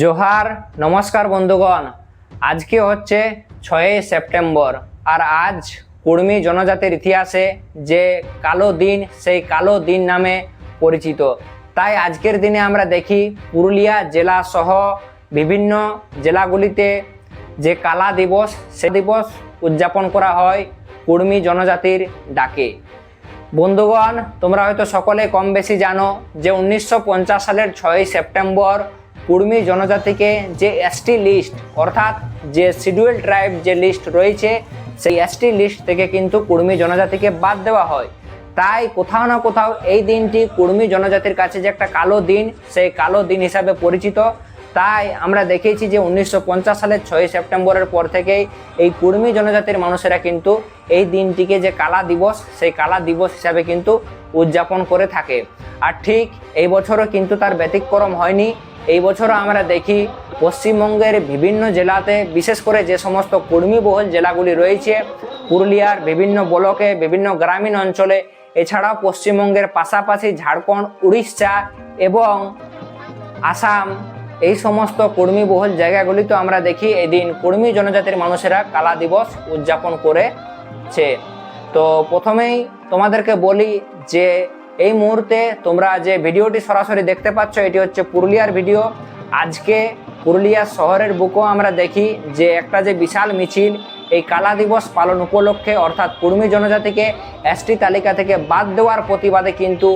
জোহার, নমস্কার বন্ধুগণ। আজকে হচ্ছে ছয়ই সেপ্টেম্বর, আর আজ কুর্মী জনজাতির ইতিহাসে যে কালো দিন, সেই কালো দিন নামে পরিচিত। তাই আজকের দিনে আমরা দেখি পুরুলিয়া জেলা সহ বিভিন্ন জেলাগুলিতে যে কালা দিবস, সে দিবস উদযাপন করা হয় কুর্মী জনজাতির ডাকে। বন্ধুগণ, তোমরা হয়তো সকলে কম বেশি জানো যে উনিশশো পঞ্চাশ সালের ছয়ই সেপ্টেম্বর কুর্মী জনজাতিকে যে এসটি লিস্ট অর্থাৎ যে শিডিউল ট্রাইব যে লিস্ট রয়েছে, সেই এসটি লিস্ট থেকে কিন্তু কুর্মী জনজাতিকে বাদ দেওয়া হয়। তাই কোথাও না কোথাও এই দিনটি কুর্মী জনজাতির কাছে যে একটা কালো দিন, সেই কালো দিন হিসাবে পরিচিত। তাই আমরা দেখেছি যে উনিশশো পঞ্চাশ সালের ছয়ই সেপ্টেম্বরের পর থেকেই এই কুর্মী জনজাতির মানুষেরা কিন্তু এই দিনটিকে যে কালা দিবস, সেই কালা দিবস হিসাবে কিন্তু উদযাপন করে থাকে। আর ঠিক এই বছরও কিন্তু তার ব্যতিক্রম হয়নি। এই বছরও আমরা দেখি পশ্চিমবঙ্গের বিভিন্ন জেলাতে, বিশেষ করে যে সমস্ত কর্মীবহুল জেলাগুলি রয়েছে, পুরুলিয়ার বিভিন্ন ব্লকে, বিভিন্ন গ্রামীণ অঞ্চলে, এছাড়াও পশ্চিমবঙ্গের পাশাপাশি ঝাড়খণ্ড, উড়িষ্যা এবং আসাম, এই সমস্ত কর্মীবহুল জায়গাগুলিতে আমরা দেখি এদিন কর্মী জনজাতির মানুষেরা কালা দিবস উদযাপন করেছে। তো প্রথমেই তোমাদেরকে বলি যে এই মুহূর্তে তোমরা যে ভিডিওটি সরাসরি দেখতে পাচ্ছ, এটি হচ্ছে পুরুলিয়ার ভিডিও। আজকে পুরুলিয়া শহরের বুকও আমরা দেখি যে একটা যে বিশাল মিছিল, এই কালা দিবস পালন উপলক্ষে, অর্থাৎ কুর্মী জনজাতিকে এসটি তালিকা থেকে বাদ দেওয়ার প্রতিবাদে কিন্তু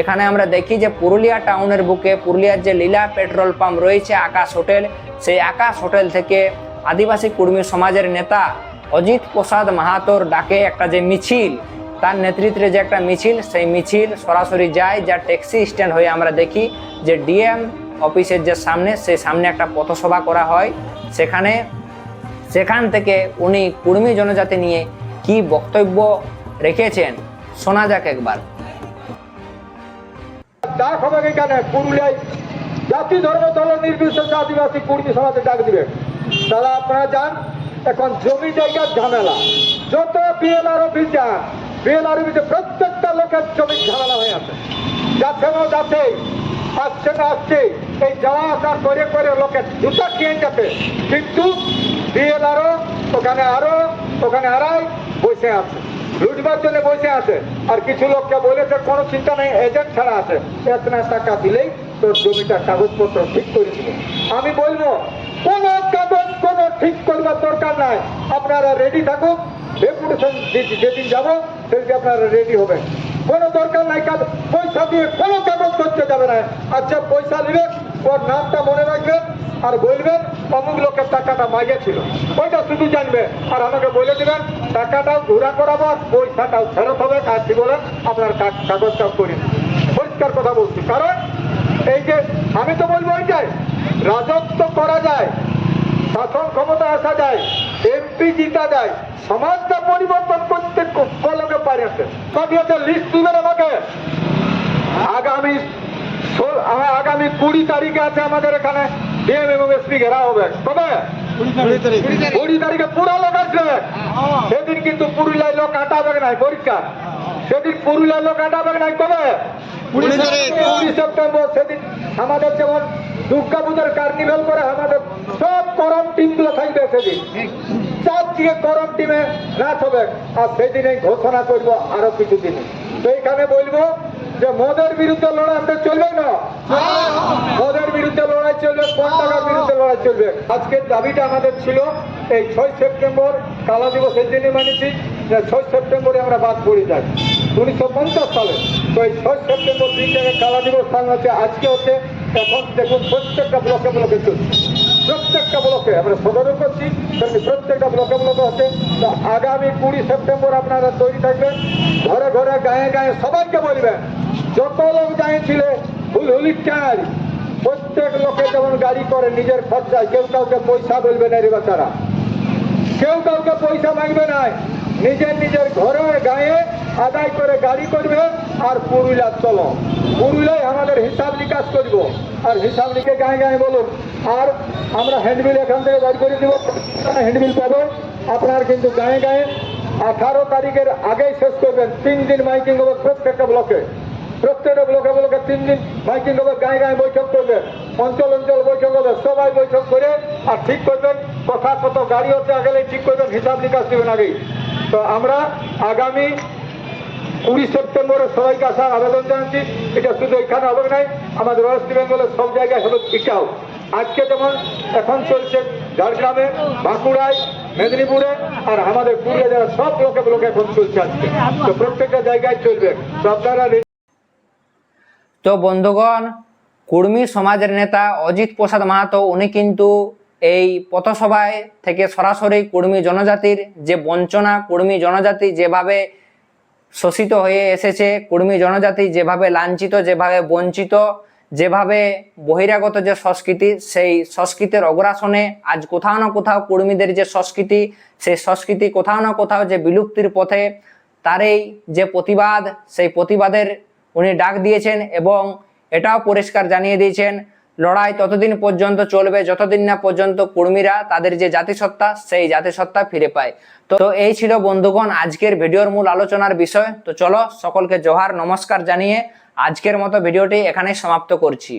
এখানে আমরা দেখি যে পুরুলিয়া টাউনের বুকে, পুরুলিয়ার যে লীলা পেট্রোল পাম্প রয়েছে, আকাশ হোটেল, সেই আকাশ হোটেল থেকে আদিবাসী কুর্মী সমাজের নেতা অজিত প্রসাদ মাহাতোর ডাকে একটা যে মিছিল। তার নেতৃত্বে যে একটা মিছিল, সেই মিছিল সরাসরি যায়, যা ট্যাক্সি স্ট্যান্ড হয়ে আমরা দেখি যে ডিএম অফিসের যে সামনে, সেই সামনে একটা পথসভা করা হয়। সেখানে, সেখান থেকে উনি কুর্মী জনজাতি নিয়ে কি বক্তব্য রেখেছেন, শোনা যাক একবার। ডাক হবে এখানে পুরুলিয়ায় জাতি, ধর্ম, দল, নির্বিশেষে আদিবাসী কুর্মী সমাজে ডাক দিবে। তাহলে আপনারা যান, এখন জমি জায়গার ঝামেলা। যত বিএলআর অফিস যান বিএলআর অফিসে প্রত্যেকটা লোকের জমির ঝামেলা হয়ে আছে। যাচ্ছে না, যাচ্ছে, আসছে না, আসছে, এই যাওয়া আসা করে করে লোকের জুতা খেয়ে যাচ্ছে। কিন্তু বিএলআরও ওখানে আরও, ওখানে আড়াই বসে আছে। লুটবার জন্য বসে আছে। আর কিছু লোককে বলেছে, কোনো চিন্তা নেই এজেন্ট ছাড়া আছে। এতনা টাকা দিলেই তোর জমিটা কাগজপত্র ঠিক করে দিবে। আমি বলব, কোনো কাগজ কোনো ঠিক করবার দরকার নাই। আপনারা রেডি থাকুন ডেপুটেশন যেদিন যাব সেদিন আপনারা রেডি হবেন। কোনো দরকার নাই কাজ পয়সা দিয়ে কোনো কাগজ করতে যাবে না। আচ্ছা পয়সা নেবেন ওর নামটা মনে রাখবেন আর বলবেন, অমুক লোকের টাকাটা মাগেছিল ওইটা শুধু জানবে। আর আমাকে বলে দিবেন, টাকাটাও ঘোরা করাবো, আর পয়সাটাও ফেরত হবে। আর কি বলেন, আপনার কাগজটাও করে। পরিষ্কার কথা বলছি। কারণ এই যে, আমি তো বলব ওইটাই রাজত্ব করা যায়। শাসন ক্ষমতা আসা যায় এমপি জিতা যায় সমাজটা পরিবর্তন করতে কলকে পারেছে পাঠিয়েছে লিস্ট দিবেন আমাকে। আগামী আগামী কুড়ি তারিখে আছে আমাদের এখানে ডিএম এবং এসপি ঘেরা হবে। কবে? কুড়ি তারিখে। পুরো লোক আসবে। সেদিন কিন্তু পুরুলিয়ায় লোক আটাবে নাই পরীক্ষা। সেদিন পুরুলিয়ার লোক আটাবে নাই কবে? কুড়ি সেপ্টেম্বর সেদিন আমাদের যেমন দুর্গা পূজার কার্নিভেল করে আমাদের সব করম টিমগুলো থাকবে সেদিন। চারদিকে করম টিমে নাচ হবে। আর সেদিনে ঘোষণা করব আরও কিছু দিন তো এইখানে বলব যে মদের বিরুদ্ধে লড়াই আমাদের চলবে না। মদের বিরুদ্ধে লড়াই চলবে টাকার বিরুদ্ধে লড়াই চলবে। আজকের দাবিটা আমাদের ছিল এই ছয় সেপ্টেম্বর কালা দিবস এই জন্য মানেছি। যে ছয় সেপ্টেম্বরে আমরা বাদ পড়ে যাই। উনিশশো পঞ্চাশ সালে। তো এই ছয় সেপ্টেম্বর দিনটাকে কালা দিবস পালন হচ্ছে, আজকে হচ্ছে, এখন দেখুন প্রত্যেকটা ব্লকে ব্লকে চলছে। প্রত্যেকটা ব্লকে আমরা সদরও করছি, তেমনি প্রত্যেকটা ব্লকে ব্লকে হচ্ছে। তো আগামী কুড়ি সেপ্টেম্বর আপনারা তৈরি থাকবেন। ঘরে ঘরে, গায়ে গায়ে সবাইকে বলবেন, যত লোক যাইছিল হুলহুলি চাল প্রত্যেক লোকে যেমন গাড়ি করে, নিজের খরচায়, কেউ কাউকে পয়সা বলবে না রে বাচ্চারা। কেউ কাউকে পয়সা মাগবে না। নিজের নিজের ঘরের গায়ে আদায় করে গাড়ি করবে আর পুরুলিয়া চলো। পুরুলিয়ায় আমাদের হিসাব নিকাশ করব। আর হিসাব লিখে গায়ে গায়ে বলুন। আর আমরা হ্যান্ডবিল এখান থেকে বাড়ি করে দিব। হ্যান্ডবিল পাবেন। আপনার কিন্তু গায়ে গায়ে আঠারো তারিখের আগেই শেষ করবেন। তিন দিন মাইকিং হবে প্রত্যেকটা ব্লকে। প্রত্যেকটা ব্লকে ব্লকে তিন দিন মাইকিং হবে, গায়ে গায়ে বৈঠক করবে। অঞ্চল অঞ্চল বৈঠক হবে, সবাই বৈঠক করে আর ঠিক করবেন। কথা কত গাড়ি হতে গেলে ঠিক করবেন। হিসাব নিকাশ দেবেন আগেই। তো আমরা আগামী কুড়ি সেপ্টেম্বরে সবাইকে আসার আবেদন জানাচ্ছি, এটা শুধু এখানে হবে নাই, আমাদের ওয়েস্ট বেঙ্গলের সব জায়গায় হবে এটাও আজকে যেমন এখন চলছে ঝাড়গ্রামে, বাঁকুড়ায়, মেদিনীপুরে, আর আমাদের পুরুলিয়া জেলার সব ব্লকে ব্লকে এখন চলছে আজকে। তো প্রত্যেকটা জায়গায় চলবে। তো আপনারা তো বন্ধুগণ, কুর্মী সমাজের নেতা অজিত প্রসাদ মাহাতো, উনি কিন্তু এই পথসভায় থেকে সরাসরি কুর্মী জনজাতির যে বঞ্চনা, কুর্মী জনজাতি যেভাবে শোষিত হয়ে এসেছে, কুর্মী জনজাতি যেভাবে লাঞ্ছিত, যেভাবে বঞ্চিত, যেভাবে বহিরাগত যে সংস্কৃতি, সেই সংস্কৃতির অগ্রাসনে আজ কোথাও না কোথাও কুর্মীদের যে সংস্কৃতি, সেই সংস্কৃতি কোথাও না কোথাও যে বিলুপ্তির পথে, তারই যে প্রতিবাদ, সেই প্রতিবাদের উনি ডাক দিয়েছেন এবং এটাও পরিষ্কার জানিয়ে দিয়েছেন। লড়াই ততদিন পর্যন্ত চলবে, যতদিন না পর্যন্ত কর্মীরা তাদের যে জাতিসত্তা, সেই জাতিসত্তা ফিরে পায়। তো এই ছিল বন্ধুগণ আজকের ভিডিওর মূল আলোচনার বিষয়। তো চলো সকলকে জোহার, নমস্কার জানিয়ে আজকের মতো ভিডিওটি এখানেই সমাপ্ত করছি।